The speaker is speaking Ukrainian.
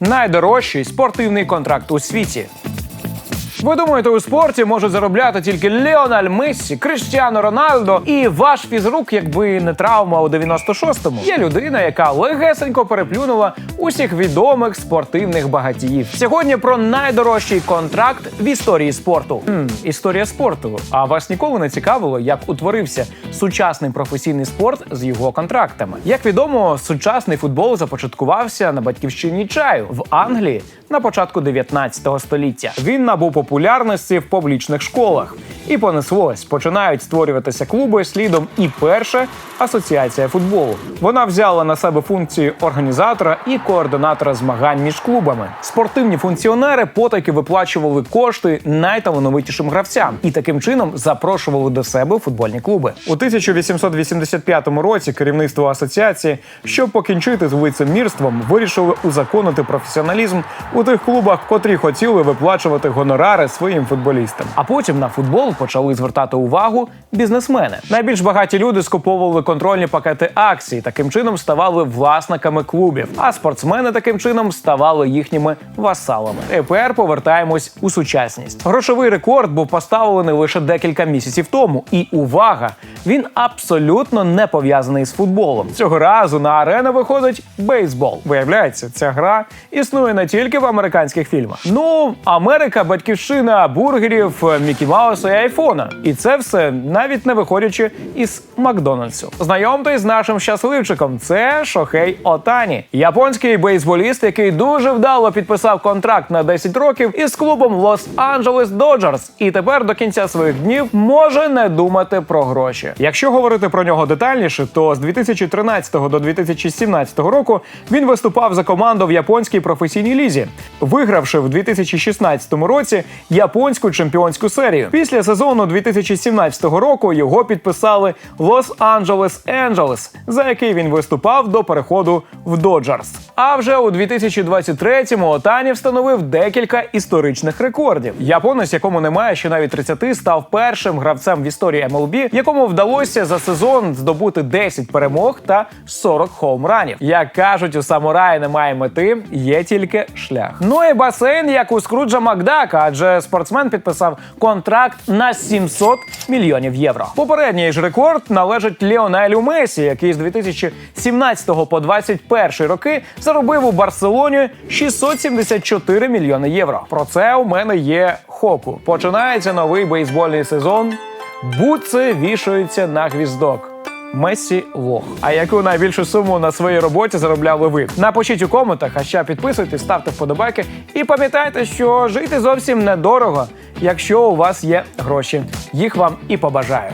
Найдорожчий спортивний контракт у світі. Ви думаєте, у спорті можуть заробляти тільки Леональ Мессі, Криштіано Рональдо і ваш фізрук, якби не травма у 96-му. Є людина, яка легесенько переплюнула усіх відомих спортивних багатіїв. Сьогодні про найдорожчий контракт в історії спорту. Хм, історія спорту. А вас ніколи не цікавило, як утворився сучасний професійний спорт з його контрактами. Як відомо, сучасний футбол започаткувався на батьківщині чаю в Англії на початку 19 століття. Він набув популярності в публічних школах. І понеслось, починають створюватися клуби слідом і перша асоціація футболу. Вона взяла на себе функції організатора і координатора змагань між клубами. Спортивні функціонери потаки виплачували кошти найталановитішим гравцям і таким чином запрошували до себе футбольні клуби. У 1885 році керівництво асоціації, щоб покінчити з лицемірством, вирішили узаконити професіоналізм у тих клубах, котрі хотіли виплачувати гонорари своїм футболістам. А потім на футбол почали звертати увагу бізнесмени. Найбільш багаті люди скуповували контрольні пакети акцій, таким чином ставали власниками клубів. А спортсмени таким чином ставали їхніми васалами. Тепер повертаємось у сучасність. Грошовий рекорд був поставлений лише декілька місяців тому. І увага! Він абсолютно не пов'язаний з футболом. Цього разу на арену виходить бейсбол. Виявляється, ця гра існує не тільки в американських фільмах. Ну, Америка батьківщина бургерів, Мікі Мауса і айфона. І це все навіть не виходячи із Макдональдсу. Знайомтесь з нашим щасливчиком. Це Шохей Отані, японський бейсболіст, який дуже вдало підписав контракт на 10 років із клубом Лос-Анджелес Доджерс. І тепер до кінця своїх днів може не думати про гроші. Якщо говорити про нього детальніше, то з 2013 до 2017 року він виступав за команду в японській професійній лізі, вигравши в 2016 році японську чемпіонську серію. Після сезону 2017 року його підписали Лос-Анджелес Енджелес, за який він виступав до переходу в Доджерс. А вже у 2023-му Отані встановив декілька історичних рекордів. Японець, якому немає ще навіть 30, став першим гравцем в історії MLB, якому вдалося за сезон здобути 10 перемог та 40 хоумранів. Як кажуть, у самураї немає мети, є тільки шлях. Ну і басейн, як у Скруджа Макдака, адже спортсмен підписав контракт на 700 мільйонів євро. Попередній ж рекорд належить Ліонелю Месі, який з 2017 по 2021 роки заробив у Барселоні 674 мільйони євро. Про це у мене є хоку. Починається новий бейсбольний сезон. Буци вішаються на гвіздок. Месі лох. А яку найбільшу суму на своїй роботі заробляли ви? Напишіть у коментах, а ще підписуйтесь, ставте вподобайки і пам'ятайте, що жити зовсім недорого, якщо у вас є гроші. Їх вам і побажаю.